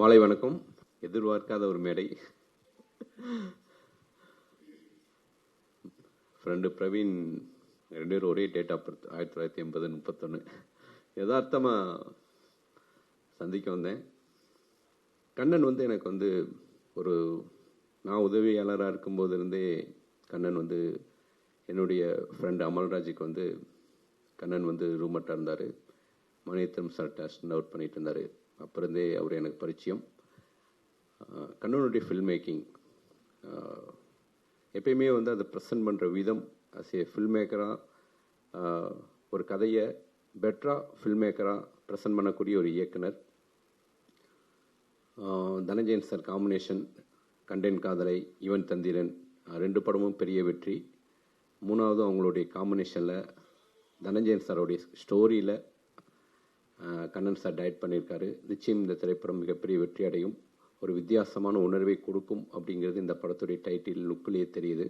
மாலை வணக்கம். எதிர்பார்க்காத ஒரு மேடை. ஃப்ரெண்டு பிரவீன் ரெண்டு பேரும் ஒரே டேட் ஆஃப் பர்த் ஆயிரத்தி தொள்ளாயிரத்தி எண்பது முப்பத்தொன்று யதார்த்தமாக சந்திக்க வந்தேன். கண்ணன் வந்து எனக்கு வந்து ஒரு நான் உதவியாளராக இருக்கும்போது இருந்தே கண்ணன் வந்து என்னுடைய ஃப்ரெண்டு அமல்ராஜுக்கு வந்து கண்ணன் வந்து ரூமட்டாக இருந்தார் மணியத்திரம் சார்ட்ட அசிஸ்டன்ட் அவுட் பண்ணிகிட்டு இருந்தார். அப்போ இருந்தே அவர் எனக்கு பரிச்சயம். கண்ணனுடைய ஃபில்ம் மேக்கிங் எப்பயுமே வந்து அதை ப்ரெசன்ட் பண்ணுற விதம் அஸ் ஏ ஃபில்ம் மேக்கராக ஒரு கதையை பெட்டராக ஃபில்ம் மேக்கராக ப்ரெசன்ட் பண்ணக்கூடிய ஒரு இயக்குனர். தனஞ்சயன் சார் காம்பினேஷன் கண்டென்ட் காதலை யுவன் தந்திரன் ரெண்டு படமும் பெரிய வெற்றி. மூணாவது அவங்களுடைய காம்பினேஷனில் தனஞ்சயன் சாரோடைய ஸ்டோரியில் கண்ணன் சார் டயட் பண்ணியிருக்காரு. நிச்சயம் இந்த திரைப்படம் மிகப்பெரிய வெற்றி அடையும் ஒரு வித்தியாசமான உணர்வை கொடுக்கும் அப்படிங்கிறது இந்த படத்துடைய டைட்டில் லுக்கிலேயே தெரியுது.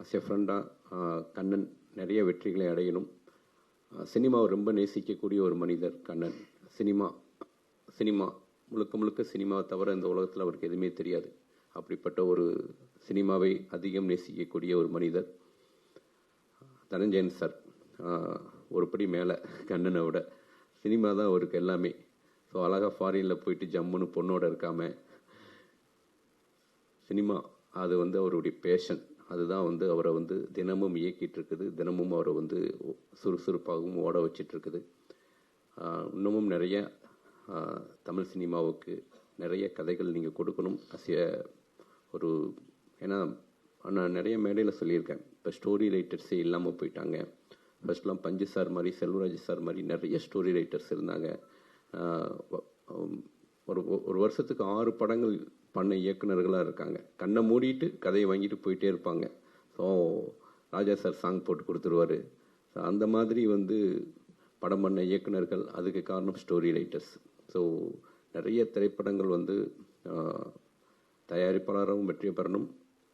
அஸ் எ ஃப்ரெண்டாக கண்ணன் நிறைய வெற்றிகளை அடையணும். சினிமாவை ரொம்ப நேசிக்கக்கூடிய ஒரு மனிதர் கண்ணன். சினிமா சினிமா முழுக்க முழுக்க சினிமாவை தவிர இந்த உலகத்தில் அவருக்கு எதுவுமே தெரியாது. அப்படிப்பட்ட ஒரு சினிமாவை அதிகம் நேசிக்கக்கூடிய ஒரு மனிதர் தனஞ்சயன் சார். ஒரு படி மேலே கண்ணனை விட. சினிமா தான் அவருக்கு எல்லாமே. ஸோ அழகாக ஃபாரினில் போயிட்டு ஜம்முன்னு பொண்ணோட இருக்காம. சினிமா அது வந்து அவருடைய பேஷன் அதுதான் வந்து அவரை வந்து தினமும் இயக்கிட்டு இருக்குது தினமும் அவரை வந்து சுறுசுறுப்பாகவும் ஓட வச்சிட்ருக்குது இன்னமும் நிறைய தமிழ் சினிமாவுக்கு நிறைய கதைகள் நீங்கள் கொடுக்கணும். அசிய ஒரு ஏன்னா நான் நிறைய மேடையில் சொல்லியிருக்கேன். இப்போ ஸ்டோரி ரைட்டர்ஸே இல்லாமல் போயிட்டாங்க. ஃபஸ்ட்லாம் பஞ்சு சார் மாதிரி செல்வராஜ் சார் மாதிரி நிறைய ஸ்டோரி ரைட்டர்ஸ் இருந்தாங்க. ஒரு ஒரு வருஷத்துக்கு ஆறு படங்கள் பண்ண இயக்குனர்களாக இருக்காங்க. கண்ணை மூடிட்டு கதையை வாங்கிட்டு போயிட்டே இருப்பாங்க. ஸோ ராஜா சார் சாங் போட்டு கொடுத்துருவாரு. ஸோ அந்த மாதிரி வந்து படம் பண்ண இயக்குனர்கள் அதுக்கு காரணம் ஸ்டோரி ரைட்டர்ஸ் ஸோ நிறைய திரைப்படங்கள் வந்து தயாரிப்பாளராகவும் வெற்றி பெறணும்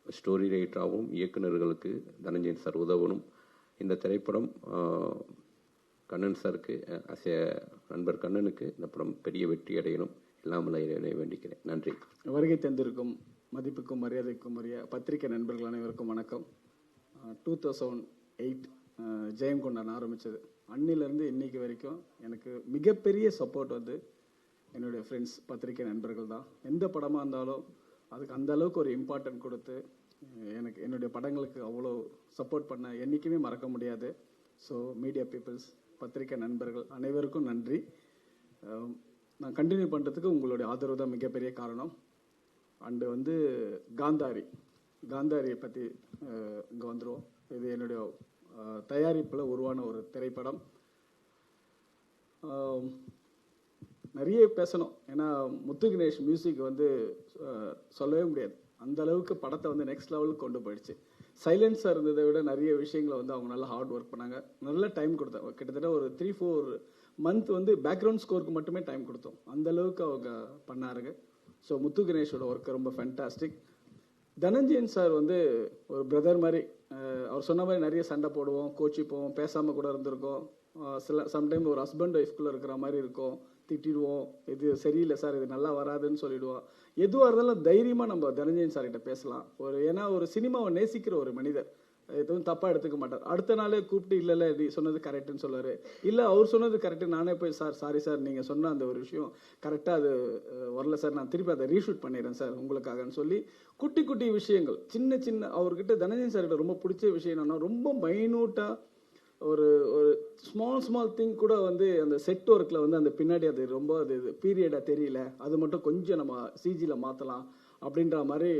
ஸ்டோரி ரைட்டராகவும் இயக்குனர்களுக்கு தனஞ்சயன் சார் உதவணும். இந்த திரைப்படம் கண்ணன் சாருக்கு அசைய நண்பர் கண்ணனுக்கு இந்த படம் பெரிய வெற்றி அடையணும். இல்லாமல் இறைவனை வேண்டிக்கிறேன். நன்றி. வருகை தந்திருக்கும் மதிப்புக்கும் மரியாதைக்கும் உரிய பத்திரிகை நண்பர்கள் அனைவருக்கும் வணக்கம். டூ தௌசண்ட் எயிட் ஜெயங்கொண்டான் ஆரம்பித்தது அன்னிலேருந்து இன்னைக்கு வரைக்கும் எனக்கு மிகப்பெரிய சப்போர்ட் வந்து என்னுடைய ஃப்ரெண்ட்ஸ் பத்திரிகை நண்பர்கள் தான். எந்த படமாக இருந்தாலும் அதுக்கு அந்த அளவுக்கு ஒரு இம்பார்ட்டன்ட் கொடுத்து எனக்கு என்னுடைய படங்களுக்கு அவ்வளோ சப்போர்ட் பண்ண என்றைக்குமே மறக்க முடியாது. ஸோ மீடியா பீப்புள்ஸ் பத்திரிகை நண்பர்கள் அனைவருக்கும் நன்றி. நான் கண்டினியூ பண்ணுறதுக்கு உங்களுடைய ஆதரவு தான் மிகப்பெரிய காரணம். அண்டு வந்து காந்தாரி. காந்தாரியை பற்றி இங்கே வந்துடுவோம் இது என்னுடைய தயாரிப்பில் உருவான ஒரு திரைப்படம். நிறைய பேசணும். ஏன்னா முத்து கணேஷ் மியூசிக் வந்து சொல்லவே முடியாது. அந்த அளவுக்கு படத்தை வந்து நெக்ஸ்ட் லெவலுக்கு கொண்டு போயிடுச்சு. சைலன்ஸாக இருந்ததை விட நிறைய விஷயங்களை வந்து அவங்க நல்லா ஹார்ட் ஒர்க் பண்ணாங்க. நல்ல டைம் கொடுத்தாங்க கிட்டத்தட்ட ஒரு த்ரீ ஃபோர் மந்த் வந்து பேக்ரவுண்ட் ஸ்கோருக்கு மட்டுமே டைம் கொடுத்தோம். அந்த அளவுக்கு அவங்க பண்ணாருங்க. ஸோ முத்து கணேஷோட ஒர்க் ரொம்ப ஃபேண்டாஸ்டிக் தனஞ்சயன் சார் வந்து ஒரு பிரதர் மாதிரி அவர் சொன்ன மாதிரி நிறைய சண்டை போடுவோம் கோச்சிப்போம் பேசாமல் கூட இருந்திருக்கோம். சில சம்டைம் ஒரு ஹஸ்பண்ட் ஒய்ஃப்குள்ளே இருக்கிற மாதிரி இருக்கும். திட்டிடுவோம். இது சரியில்லை சார் இது நல்லா வராதுன்னு சொல்லிடுவோம். எதுவாக இருந்தாலும் தைரியமாக நம்ம தனஞ்சயன் சார்கிட்ட பேசலாம். ஒரு ஏன்னா ஒரு சினிமாவை நேசிக்கிற ஒரு மனிதர். எதுவும் தப்பாக எடுத்துக்க மாட்டார். அடுத்த நாளே கூப்பிட்டு இல்லை இல்லை நீ சொன்னது கரெக்டுன்னு சொல்லுவார். இல்லை அவர் சொன்னது கரெக்டு நானே போய் சார் சாரி சார் நீங்கள் சொன்ன அந்த ஒரு விஷயம் கரெக்டாக அது வரல சார். நான் திருப்பி அதை ரீஷூட் பண்ணிடுறேன் சார் உங்களுக்காகன்னு சொல்லி குட்டி குட்டி விஷயங்கள் சின்ன சின்ன அவர்கிட்ட தனஞ்சயன் சார்கிட்ட ரொம்ப பிடிச்ச விஷயம் என்னன்னா ரொம்ப மைனூட்டாக ஒரு ஒரு ஸ்மால் ஸ்மால் திங் கூட வந்து அந்த செட் ஒர்க்கில் வந்து அந்த பின்னாடி அது ரொம்ப அது பீரியடாக தெரியல. அது மட்டும் கொஞ்சம் நம்ம சிஜியில் மாற்றலாம் அப்படின்ற மாதிரி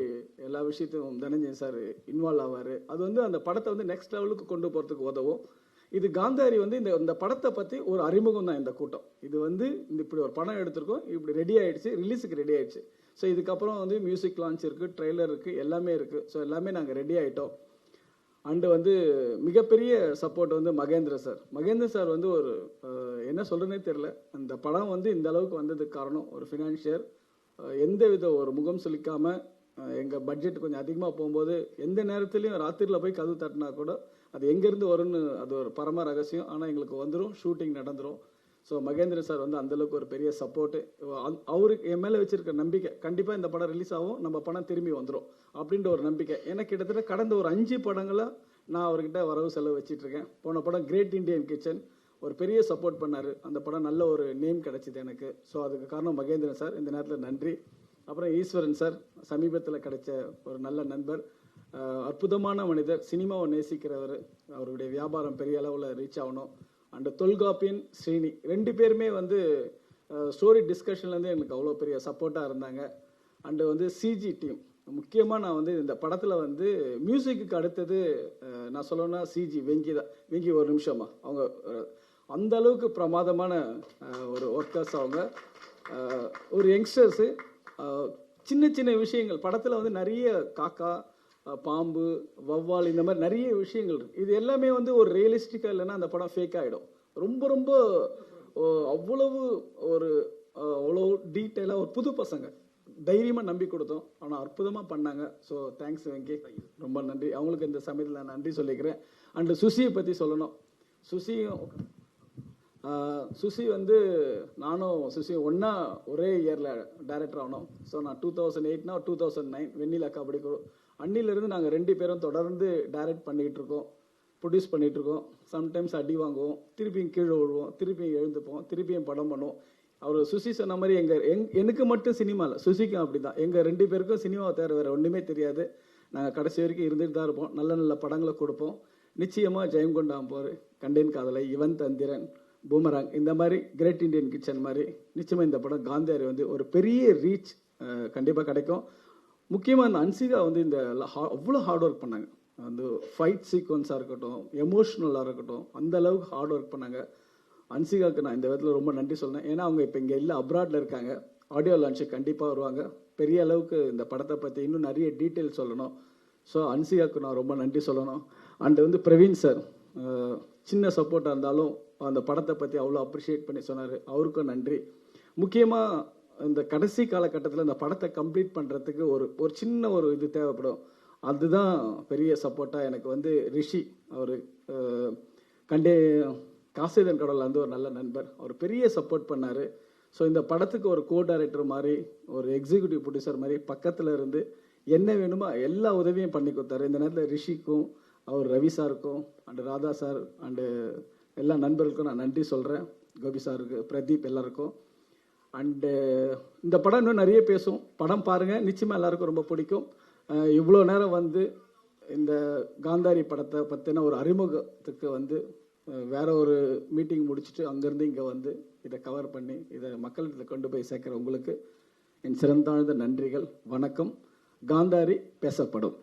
எல்லா விஷயத்தையும் தனஞ்சயன் சார் இன்வால்வ் ஆவார். அது வந்து அந்த படத்தை வந்து நெக்ஸ்ட் லெவலுக்கு கொண்டு போகிறதுக்கு உதவும். இது காந்தாரி வந்து இந்த இந்த படத்தை பற்றி ஒரு அறிமுகம் தான் இந்த கூட்டம். இது வந்து இந்த இப்படி ஒரு படம் எடுத்திருக்கோம் இப்படி ரெடி ஆயிடுச்சு ரிலீஸுக்கு ரெடி ஆயிடுச்சு. ஸோ இதுக்கப்புறம் வந்து மியூசிக் லான்ச் இருக்குது ட்ரெய்லர் இருக்குது எல்லாமே இருக்குது ஸோ எல்லாமே நாங்கள் ரெடி ஆகிட்டோம் அண்டு வந்து மிகப்பெரிய சப்போர்ட் வந்து மகேந்திர சார். மகேந்திர சார் வந்து ஒரு என்ன சொல்றேனே தெரியல. அந்த படம் வந்து இந்த அளவுக்கு வந்ததுக்கு காரணம் ஒரு ஃபினான்ஷியர் எந்த வித ஒரு முகம் சுளிக்காம எங்கள் பட்ஜெட் கொஞ்சம் அதிகமாக போகும்போது எந்த நேரத்துலையும் ராத்திரியில் போய் கதவு தட்டினா கூட அது எங்கேருந்து வரும்னு அது ஒரு பரம ரகசியம். ஆனால் எங்களுக்கு வந்துடும் ஷூட்டிங் நடந்துரும். ஸோ மகேந்திர சார் வந்து அந்த அளவுக்கு ஒரு பெரிய சப்போர்ட்டு அவருக்கு என் மேலே வச்சிருக்க நம்பிக்கை கண்டிப்பாக இந்த படம் ரிலீஸ் ஆகும் நம்ம படம் திரும்பி வந்துடும் அப்படின்ற ஒரு நம்பிக்கை. ஏன்னா கிட்டத்தட்ட கடந்த ஒரு அஞ்சு படங்களை நான் அவர்கிட்ட வரவு செலவு வச்சிட்டு இருக்கேன். போன படம் கிரேட் இண்டியன் கிச்சன் ஒரு பெரிய சப்போர்ட் பண்ணாரு. அந்த படம் நல்ல ஒரு நேம் கிடைச்சிது எனக்கு. ஸோ அதுக்கு காரணம் மகேந்திரன் சார் இந்த நேரத்தில் நன்றி. அப்புறம் ஈஸ்வரன் சார் சமீபத்தில் கிடைச்ச ஒரு நல்ல நண்பர். அற்புதமான மனிதர் சினிமாவை நேசிக்கிறவர். அவருடைய வியாபாரம் பெரிய அளவில் ரீச் ஆகணும். அண்ட் தொல்காப்பியன் ஸ்ரீனி ரெண்டு பேருமே வந்து ஸ்டோரி டிஸ்கஷன்லேருந்து எனக்கு அவ்வளோ பெரிய சப்போர்ட்டாக இருந்தாங்க. அண்டு வந்து சிஜி டீம் முக்கியமாக நான் வந்து இந்த படத்தில் வந்து மியூசிக்கு அடுத்தது நான் சொல்லணும்னா சிஜி வெங்கி தான். வெங்கி ஒரு நிமிஷமா அவங்க அந்த அளவுக்கு பிரமாதமான ஒரு ஒர்க்கர்ஸ் அவங்க. ஒரு யங்ஸ்டர்ஸு சின்ன சின்ன விஷயங்கள். படத்தில் வந்து நிறைய காக்கா பாம்பு வவ்வால் இந்த மாதிரி நிறைய விஷயங்கள் இருக்கு. இது எல்லாமே வந்து ஒரு ரியலிஸ்டிக்காக இல்லைன்னா அந்த படம் ஃபேக் ஆகிடும் ரொம்ப ரொம்ப ஓ, அவ்வளவு ஒரு அவ்வளோ டீட்டெயிலாக ஒரு புது பசங்க. தைரியமாக நம்பி கொடுத்தோம். ஆனால் அற்புதமாக பண்ணாங்க. So thanks Venky. ரொம்ப நன்றி. அவங்களுக்கு இந்த சமயத்தில் நான் நன்றி சொல்லிக்கிறேன். அண்டு சுசியை பற்றி சொல்லணும். சுசியும் சுசி வந்து நானும் சுசி ஒன்றா ஒரே இயரில் டைரக்டர் ஆனோம். ஸோ நான் two thousand எயிட்னா two thousand nine Vennila Kabaddi Kuzhu அன்னிலிருந்து நாங்கள் ரெண்டு பேரும் தொடர்ந்து டைரக்ட் பண்ணிக்கிட்டு இருக்கோம். ப்ரொடியூஸ் பண்ணிகிட்டு இருக்கோம். சம்டைம்ஸ் அடி வாங்குவோம். திருப்பியும் கீழே விழுவோம். திருப்பியும் எழுந்துப்போம். திருப்பியும் படம் பண்ணுவோம். அவர் சுசி சொன்ன மாதிரி எங்கள் எங் எனக்கு மட்டும் சினிமா இல்லை. சுசிக்கும் அப்படி தான் எங்கள் ரெண்டு பேருக்கும் சினிமாவை தவிர வேறு ஒன்றுமே தெரியாது. நாங்கள் கடைசி வரைக்கும் இருந்துட்டு தான் இருப்போம். நல்ல நல்ல படங்களை கொடுப்போம். நிச்சயமாக ஜெயங்கொண்டாம் போர். கண்டேன் காதலை. இவன் தந்திரன். பூமராங் இந்த மாதிரி கிரேட் இண்டியன் கிச்சன் மாதிரி நிச்சயமாக இந்த படம் காந்தியாரி வந்து ஒரு பெரிய ரீச் கண்டிப்பாக கிடைக்கும். முக்கியமாக அந்த அன்சிகா வந்து இந்த அவ்வளோ ஹார்ட் ஒர்க் பண்ணாங்க. அந்த ஃபைட் சீக்வன்ஸாக இருக்கட்டும் எமோஷ்னலாக இருக்கட்டும் அந்த அளவுக்கு ஹார்ட் ஒர்க் பண்ணாங்க. அன்சிகாவுக்கு நான் இந்த விதத்தில் ரொம்ப நன்றி சொன்னேன் ஏன்னா அவங்க இப்போ இங்கே இல்லை அப்ராடில் இருக்காங்க. ஆடியோ லான்ச்சு கண்டிப்பாக வருவாங்க. பெரிய அளவுக்கு இந்த படத்தை பற்றி இன்னும் நிறைய டீட்டெயில் சொல்லணும். ஸோ அன்சிகாவுக்கு நான் ரொம்ப நன்றி சொல்லணும். அண்ட் வந்து பிரவீன் சார் சின்ன சப்போர்ட்டாக இருந்தாலும் அந்த படத்தை பற்றி அவ்வளோ அப்ரிஷியேட் பண்ணி சொன்னார். அவருக்கும் நன்றி. முக்கியமாக இந்த கடைசி காலகட்டத்தில் இந்த படத்தை கம்ப்ளீட் பண்ணுறதுக்கு ஒரு ஒரு சின்ன ஒரு இது தேவைப்படும். அதுதான் பெரிய சப்போர்ட்டாக எனக்கு வந்து ரிஷி அவர் கண்டே காசிதன் கடவுள் வந்து ஒரு நல்ல நண்பர். அவர் பெரிய சப்போர்ட் பண்ணார். ஸோ இந்த படத்துக்கு ஒரு கோ டைரக்டர் மாதிரி ஒரு எக்ஸிக்யூட்டிவ் ப்ரொடியூசர் மாதிரி பக்கத்தில் இருந்து என்ன வேணுமோ எல்லா உதவியும் பண்ணி கொடுத்தாரு. இந்த நேரத்தில் ரிஷிக்கும் அவர் ரவி சாருக்கும் அண்டு ராதா சார் அண்டு எல்லா நண்பர்களுக்கும் நான் நன்றி சொல்கிறேன் கோபி சாருக்கு பிரதீப் எல்லாருக்கும். அண்டு இந்த படம் இன்னும் நிறைய பேசும். படம் பாருங்கள் நிச்சயமாக எல்லாருக்கும் ரொம்ப பிடிக்கும். இவ்வளோ நேரம் வந்து இந்த காந்தாரி படத்தை பற்றின ஒரு அறிமுகத்துக்கு வந்து வேற ஒரு மீட்டிங் முடிச்சுட்டு அங்கேருந்து இங்கே வந்து இதை கவர் பண்ணி இதை மக்கள்கிட்ட கொண்டு போய் சேர்க்குற உங்களுக்கு என் சிறந்தாழ்ந்த நன்றிகள். வணக்கம். காந்தாரி பேசப்படும்.